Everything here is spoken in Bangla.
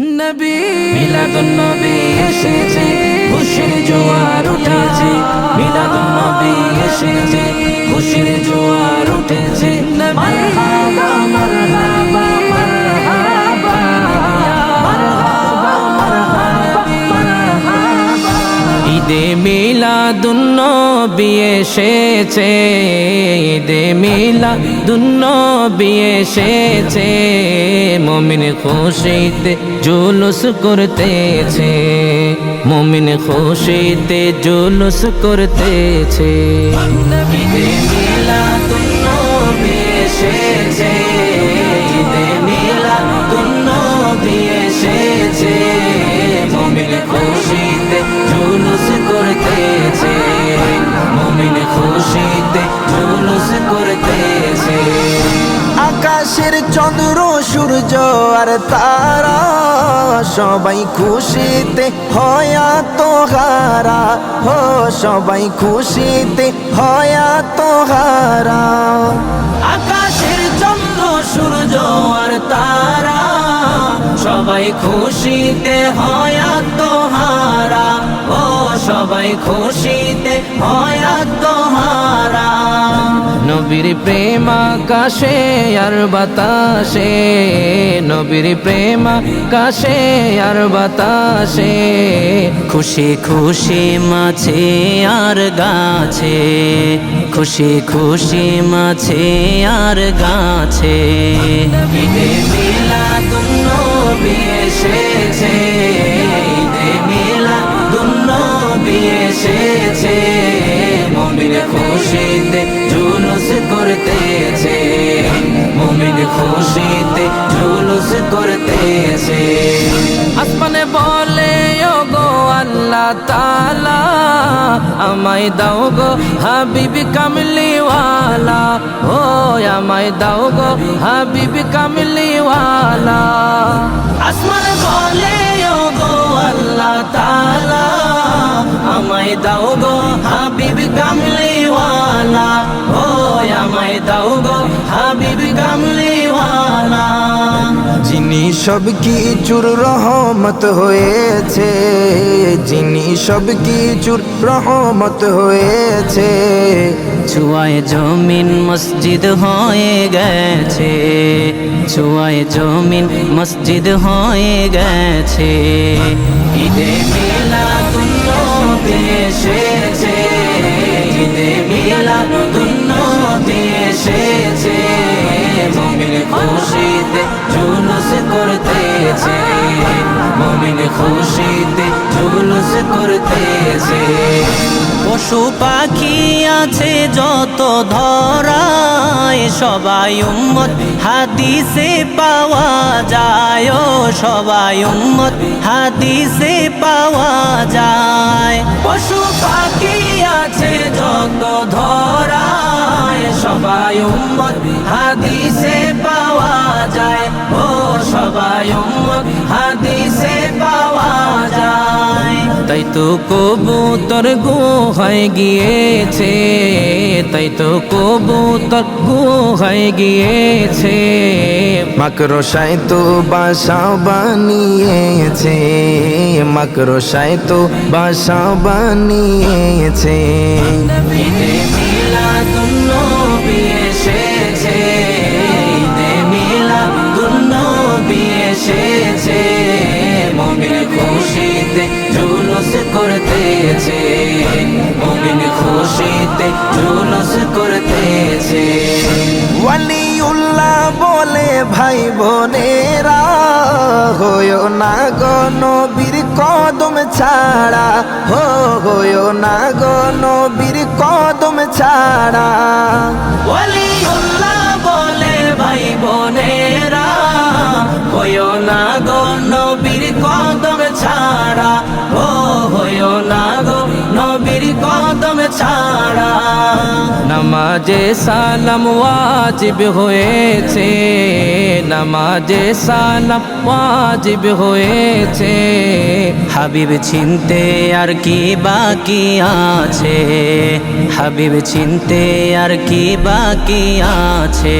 নবী মিলাদুন নবী এসেছে খুশির জোয়ার উঠেছে। মিলাদুন নবী এসেছে খুশির জোয়ার উঠেছে। মিলাদুন্নবী এসেছে, ঈদে মিলাদুন্নবী এসেছে, মমিন খুশিতে জুলুস করতেছে, মমিন খুশিতে জুলুস করতেছে। মিলা মিলাদুন্নবী আর তারা সবাই খুশিতে হয়া তোহারা হো, সবাই খুশিতে হয়া তোহারা আকাশের চন্দ্র, সূর্য আর তারা সবাই খুশিতে হয়া ও সবাই খুশিতে হয় তোহারা নবীর প্রেম আকাশে আর বাতাসে নবীর প্রেম আকাশে আর বাতাসে খুশি খুশি মাছে আর গাছে খুশি খুশি মাছে আর গাছে। ঈদে মিলাদুন্নবী এসেছে। মিলাদুন্নবী এসেছে। মমিন খুশিতে জুলুস করতেছে। মমিন খুশিতে জুলুস করতেছে। আসমানে বলে গো আল্লাহ তালা আমায় দাও গো হাবিবি কামলিওয়ালা। ও, আমায় দাও গো হাবিবি কামলিওয়ালা। আসমান বলে গো আল্লাহ তালা আমায় দাও গো হাবিবি কামলিওয়ালা ও আমায় দাও গো হাবিবি কামলিওয়ালা যিনি সব কিছুর রহমত হয়েছে যিনি সব কি কিছুর রহমত হয়েছে ছুয়ায় জমিন মসজিদ হয়ে গেছে ছুয়ায় জমিন মসজিদ হয়ে গেছে। ঈদে মিলাদুন্নবী এসেছে ঈদে মিলাদুন্নবী এসেছে। মমিন খুশিতে জুলুস করতেছে, মমিন খুশিতে জুলুস করতেছে। পশু পাখি আছে যত ধরায়, সবাই উম্মত, হাদিসে পাওয়া যায় সবাই উম্মত, হাদিসে পাওয়া যায় সবাই উম্মত হাদিসে পাওয়া যায়। ও সবাই উম্মত হাদিসে পাওয়া যায়। তাই তো কবুতর গুহায় গিয়েছে তাই তো কবুতর গুহায় গিয়েছে। মাকড়সায় তো বাসা বানিয়েছে মাকড়সায় তো বাসা বানিয়েছে। ঈদে ভাই বোনেরা হয় না গো নবীর কদম ছাড়া। হো, হয় না গো নবীর কদম ছাড়া। ওয়ালিউল্লাহ বলে ভাই বোনেরা হইও না গো নবীর কদম ছাড়া। ও হইও না গো নবীর কদম ছাড়া। নামাজে সালাম ওয়াজিব হয়েছে, নামাজে সালাম ওয়াজিব হয়েছে। হাবিব চিনতে আর কি বাকি আছে? হাবিব চিনতে আর কি বাকি আছে?